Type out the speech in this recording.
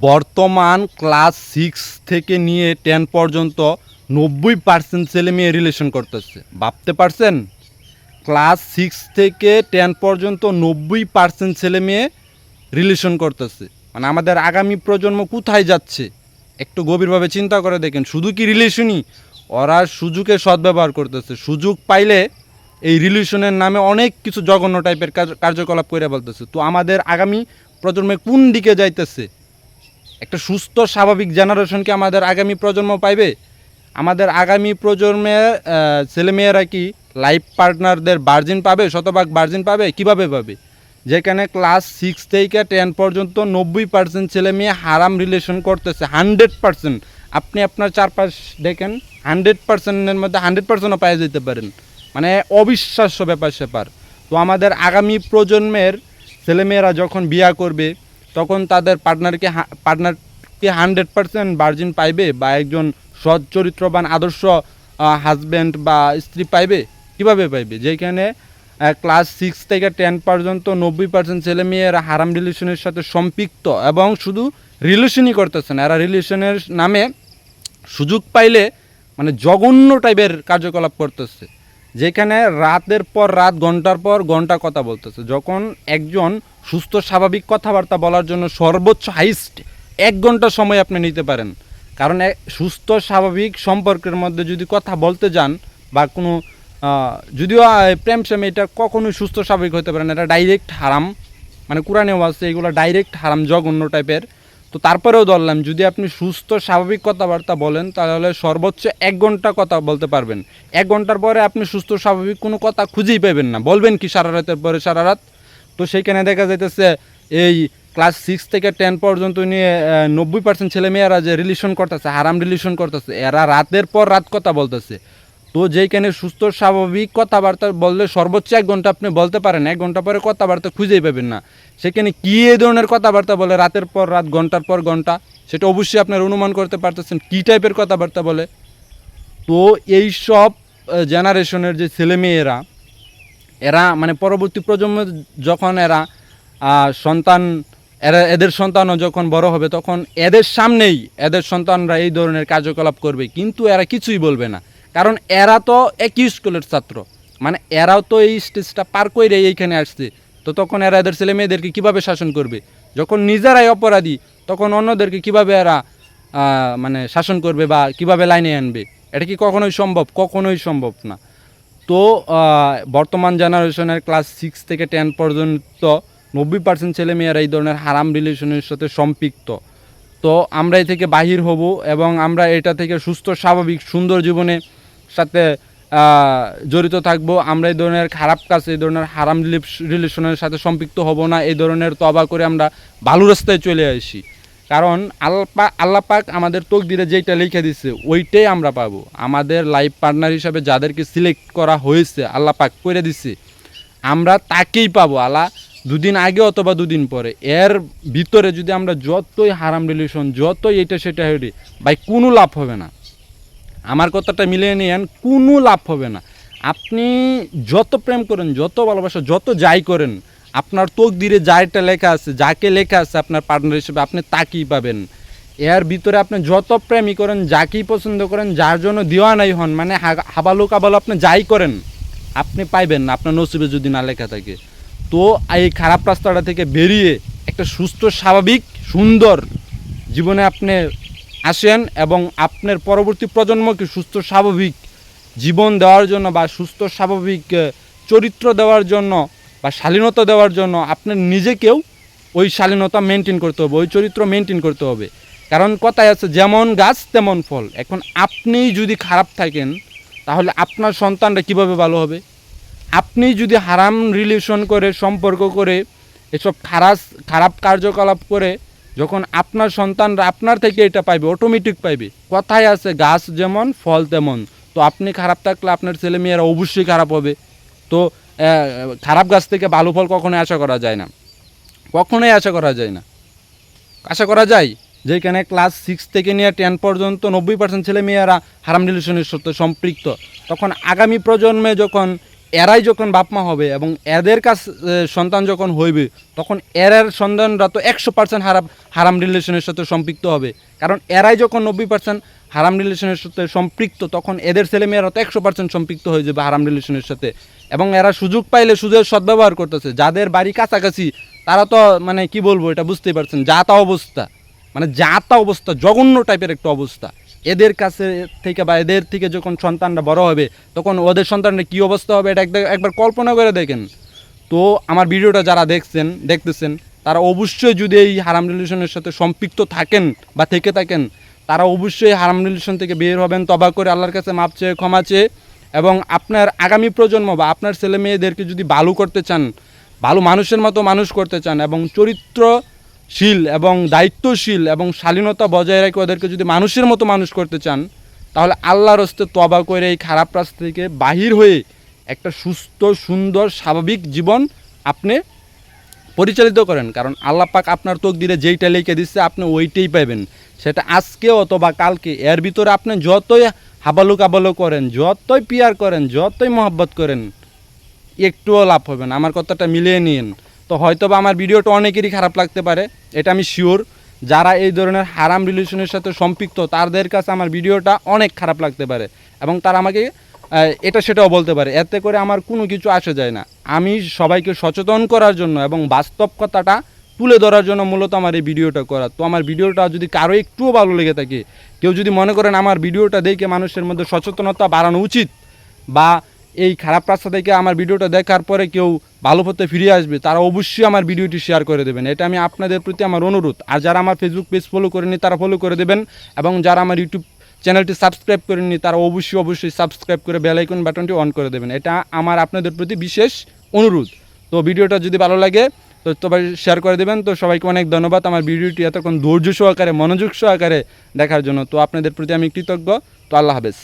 বর্তমান class six থেকে নিয়ে টেন পর্যন্ত নব্বই পার্সেন্ট ছেলে মেয়ে রিলেশন করতেছে। ভাবতে পারছেন? ক্লাস সিক্স থেকে টেন পর্যন্ত নব্বই পার্সেন্ট ছেলে মেয়ে রিলেশন করতেছে। মানে আমাদের আগামী প্রজন্ম কোথায় যাচ্ছে? একটু গভীরভাবে চিন্তা করে দেখেন। শুধু কি রিলেশনই ওরা সুযোগের সদ্ব্যবহার করতেছে। সুযোগ পাইলে এই রিলেশনের নামে অনেক কিছু জঘন্য টাইপের কার্যকলাপ করে বলতেছে তো আমাদের আগামী প্রজন্মে কোন দিকে যাইতেছে? একটা সুস্থ স্বাভাবিক জেনারেশনকে আমাদের আগামী প্রজন্ম পাইবে? আমাদের আগামী প্রজন্মের আহ, ছেলেমেয়েরা কি লাইফ পার্টনারদের বার্জিন পাবে শতভাগ বার্জিন পাবে? কীভাবে পাবে? যেখানে ক্লাস সিক্স থেকে টেন পর্যন্ত নব্বই পার্সেন্ট ছেলে মেয়ে হারাম রিলেশন করতেছে হান্ড্রেড পার্সেন্ট আপনি আপনার চারপাশ দেখেন হান্ড্রেড পার্সেন্টের মধ্যে হান্ড্রেড পার্সেন্টও পাই যেতে পারেন। মানে অবিশ্বাস্য ব্যাপার স্যাপার তো আমাদের আগামী প্রজন্মের ছেলেমেয়েরা যখন বিয়া করবে তখন তাদের পার্টনারকে পার্টনারকে হান্ড্রেড পার্সেন্ট বার্জিন পাইবে বা একজন সৎ চরিত্রবান আদর্শ হাজব্যান্ড বা স্ত্রী পাইবে, কীভাবে পাইবে? যেখানে ক্লাস সিক্স থেকে টেন পর্যন্ত নব্বই পার্সেন্ট ছেলে মেয়েরা হারাম রিলেশনের সাথে সম্পৃক্ত এবং শুধু রিলেশনই করতেছে না। এরা রিলেশনের নামে সুযোগ পাইলে মানে জঘন্য টাইপের কার্যকলাপ করতেছে। যেখানে রাতের পর রাত, ঘণ্টার পর ঘণ্টা কথা বলতেছে। যখন একজন সুস্থ, স্বাভাবিক কথাবার্তা বলার জন্য সর্বোচ্চ হাইস্ট এক ঘণ্টা সময় আপনি নিতে পারেন। কারণ সুস্থ, স্বাভাবিক সম্পর্কের মধ্যে যদি কথা বলতে যান বা কোনো যদিও প্রেম সেম, এটা কখনোই সুস্থ, স্বাভাবিক হতে পারে না। এটা ডাইরেক্ট হারাম। মানে কোরআনেও আছে, এগুলো ডাইরেক্ট হারাম, জঘন্য টাইপের তো তারপরেও ধরলাম, যদি আপনি সুস্থ, স্বাভাবিক কথাবার্তা বলেন, তাহলে সর্বোচ্চ এক ঘণ্টা কথা বলতে পারবেন। এক ঘণ্টার পরে আপনি সুস্থ, স্বাভাবিক কোনো কথা খুঁজেই পাবেন না। বলবেন কি সারা রাতের পরে, সারা রাত? তো সেইখানে দেখা যাইতেছে, এই ক্লাস সিক্স থেকে টেন পর্যন্ত নিয়ে নব্বই পার্সেন্ট ছেলেমেয়েরা যে রিলেশন করতেছে, হারাম রিলেশন করতেছে, এরা রাতের পর রাত কথা বলতেছে। তো যেইখানে সুস্থ, স্বাভাবিক কথাবার্তা বললে সর্বোচ্চ এক ঘণ্টা আপনি বলতে পারেন, এক ঘণ্টা পরে কথাবার্তা খুঁজেই পাবেন না। সেখানে কী এই ধরনের কথাবার্তা বলে, রাতের পর রাত, ঘণ্টার পর ঘণ্টা, সেটা অবশ্যই আপনার অনুমান করতে পারতেছেন, কী টাইপের কথাবার্তা বলে? তো এই সব জেনারেশনের যে ছেলেমেয়েরা, এরা মানে পরবর্তী প্রজন্ম যখন এরা সন্তান, এরা এদের সন্তানও যখন বড় হবে, তখন এদের সামনেই এদের সন্তানরা এই ধরনের কার্যকলাপ করবে। কিন্তু এরা কিছুই বলবে না। কারণ এরা তো একই স্কুলের ছাত্র। মানে এরাও তো এই স্টেজটা পার করে এইখানে আসছে। তো তখন এরা এদের ছেলে মেয়েদেরকে কীভাবে শাসন করবে? যখন নিজেরাই অপরাধী, তখন অন্যদেরকে কীভাবে এরা মানে শাসন করবে বা কীভাবে লাইনে আনবে? এটা কি কখনোই সম্ভব? কখনোই সম্ভব না। তো বর্তমান জেনারেশনের ক্লাস সিক্স থেকে টেন পর্যন্ত নব্বই পার্সেন্ট ছেলেমেয়েরা এই ধরনের হারাম রিলেশনের সাথে সম্পৃক্ত। তো আমরা এ থেকে বাহির হব এবং আমরা এটা থেকে সুস্থ, স্বাভাবিক, সুন্দর জীবনে সাথে জড়িত থাকব। আমরা এই ধরনের খারাপ কাজ, এই ধরনের হারাম রিলেশনের সাথে সম্পৃক্ত হব না। এই ধরনের তবা করে আমরা ভালো রাস্তায় চলে আসি। কারণ আল্লাপা আল্লাহ পাক আমাদের তকদিরে যেইটা লিখে দিছে, ওইটাই আমরা পাবো। আমাদের লাইফ পার্টনার হিসাবে যাদেরকে সিলেক্ট করা হয়েছে আল্লাহ পাক করে দিচ্ছে আমরা তাকেই পাবো। আল্লাহ দুদিন আগে অথবা দুদিন পরে, এর ভিতরে যদি আমরা যতই হারাম রিলেশন, যতই এটা সেটা হেঁটে ভাই কোনো লাভ হবে না। আমার কথাটা মিলিয়ে নিয়েন, কোনো লাভ হবে না। আপনি যত প্রেম করেন, যত ভালোবাসা, যত যাই করেন, আপনার তোক তকদিরে যাইটা লেখা আছে, যাকে লেখা আছে আপনার পার্টনার হিসেবে আপনি তাকেই পাবেন। এর ভিতরে আপনি যত প্রেমই করেন, যাকেই পছন্দ করেন, যার জন্য দিওয়ানাই হন মানে হাবালু কাবালু আপনি যাই করেন, আপনি পাইবেন না, আপনার নসিবে যদি না লেখা থাকে। তো এই খারাপ রাস্তাটা থেকে বেরিয়ে একটা সুস্থ, স্বাভাবিক, সুন্দর জীবনে আপনি আসেন এবং আপনার পরবর্তী প্রজন্মকে সুস্থ স্বাভাবিক জীবন দেওয়ার জন্য বা সুস্থ স্বাভাবিক চরিত্র দেওয়ার জন্য বা শালীনতা দেওয়ার জন্য আপনার নিজেকেও ওই শালীনতা মেনটেন করতে হবে, ওই চরিত্র মেনটেন করতে হবে। কারণ কথায় আছে, যেমন গাছ তেমন ফল। এখন আপনিই যদি খারাপ থাকেন, তাহলে আপনার সন্তানটা কীভাবে ভালো হবে? আপনি যদি হারাম রিলেশন করে, সম্পর্ক করে, এসব খারাপ খারাপ কার্যকলাপ করে যখন আপনার সন্তানরা আপনার থেকে এটা পাইবে অটোমেটিক পাইবে। কথায় আছে, গাছ যেমন, ফল তেমন। তো আপনি খারাপ থাকলে আপনার ছেলে মেয়েরা অবশ্যই খারাপ হবে। তো খারাপ গাছ থেকে ভালো ফল কখনোই আশা করা যায় না। কখনোই আশা করা যায় না। আশা করা যায় যেখানে ক্লাস সিক্স থেকে নিয়ে টেন পর্যন্ত নব্বই পার্সেন্ট ছেলে মেয়েরা হারাম রিলেশনের সাথে সম্পৃক্ত। তখন আগামী প্রজন্মে যখন এরাই যখন বাপমা হবে এবং এদের কাছ সন্তান যখন হইবে, তখন এরার সন্তানরা তো একশো পার্সেন্ট হারাম হারাম রিলেশনের সাথে সম্পৃক্ত হবে। কারণ এরাই যখন নব্বই পার্সেন্ট হারাম রিলেশনের সাথে সম্পৃক্ত, তখন এদের ছেলেমেয়েরা তো একশো পার্সেন্ট সম্পৃক্ত হয়ে যাবে হারাম রিলেশনের সাথে। এবং এরা সুযোগ পাইলে সুযোগের সদ্ব্যবহার করতেছে। যাদের বাড়ি কাছাকাছি, তারা তো মানে কি বলব, এটা বুঝতেই পারছেন যা তা অবস্থা। মানে যা তা অবস্থা, জঘন্য টাইপের একটা অবস্থা। এদের কাছে থেকে বা এদের থেকে যখন সন্তানরা বড় হবে, তখন ওদের সন্তানরা কী অবস্থা হবে এটা একবার কল্পনা করে দেখেন। তো আমার ভিডিওটা যারা দেখছেন, দেখতেছেন, তারা অবশ্যই যদি এই হারাম রিলেশনের সাথে সম্পৃক্ত থাকেন বা থেকে থাকেন, তারা অবশ্যই হারাম রিলেশন থেকে বের হবেন, তবা করে আল্লাহর কাছে মাপ চেয়ে, ক্ষমা চেয়ে এবং আপনার আগামী প্রজন্ম বা আপনার ছেলে মেয়েদেরকে যদি ভালো করতে চান, ভালো মানুষের মতো মানুষ করতে চান এবং চরিত্রশীল এবং দায়িত্বশীল এবং শালীনতা বজায় রেখে ওদেরকে যদি মানুষের মতো মানুষ করতে চান, তাহলে আল্লাহর হস্তে তবা করে এই খারাপ রাস্তা থেকে বাহির হয়ে একটা সুস্থ, সুন্দর, স্বাভাবিক জীবন আপনি পরিচালিত করেন। কারণ আল্লাহ পাক আপনার তকদিরে যেইটা লিখে দিচ্ছে আপনি ওইটাই পাবেন। সেটা আজকে অথবা কালকে, এর ভিতরে আপনি যতই হাবালু কাবালু করেন, যতই পিয়ার করেন, যতই মহব্বত করেন, একটুও লাভ হবে না। আমার কথাটা মিলিয়ে নিন। তো হয়তো বা আমার ভিডিওটা অনেকেরই খারাপ লাগতে পারে, এটা আমি শিওর যারা এই ধরনের হারাম রিলেশনের সাথে সম্পৃক্ত, তাদের কাছে আমার ভিডিওটা অনেক খারাপ লাগতে পারে এবং তারা আমাকে এটা সেটাও বলতে পারে, এতে করে আমার কোনো কিছু আসে যায় না। আমি সবাইকে সচেতন করার জন্য এবং বাস্তব কথাটা তুলে ধরার জন্য মূলত আমার এই ভিডিওটা করা। তো আমার ভিডিওটা যদি কারও একটুও ভালো লেগে থাকে, কেউ যদি মনে করেন আমার ভিডিওটা দেখে মানুষের মধ্যে সচেতনতা বাড়ানো উচিত বা এই খারাপ রাস্তা থেকে আমার ভিডিওটা দেখার পরে কেউ ভালো পথে ফিরে আসবে, তারা অবশ্যই আমার ভিডিওটি শেয়ার করে দেবেন। এটা আমি আপনাদের প্রতি আমার অনুরোধ। আর যারা আমার ফেসবুক পেজ ফলো করেনি তারা ফলো করে দেবেন এবং যারা আমার ইউটিউব চ্যানেলটি সাবস্ক্রাইব করেননি, তারা অবশ্যই অবশ্যই সাবস্ক্রাইব করে বেল আইকন বাটনটি অন করে দেবেন। এটা আমার আপনাদের প্রতি বিশেষ অনুরোধ। তো ভিডিওটা যদি ভালো লাগে, তো সবাই শেয়ার করে দেবেন। তো সবাইকে অনেক ধন্যবাদ আমার ভিডিওটি এতক্ষণ ধৈর্য সহকারে, মনোযোগ সহকারে দেখার জন্য। তো আপনাদের প্রতি আমি কৃতজ্ঞ। তো আল্লাহ হাফেজ।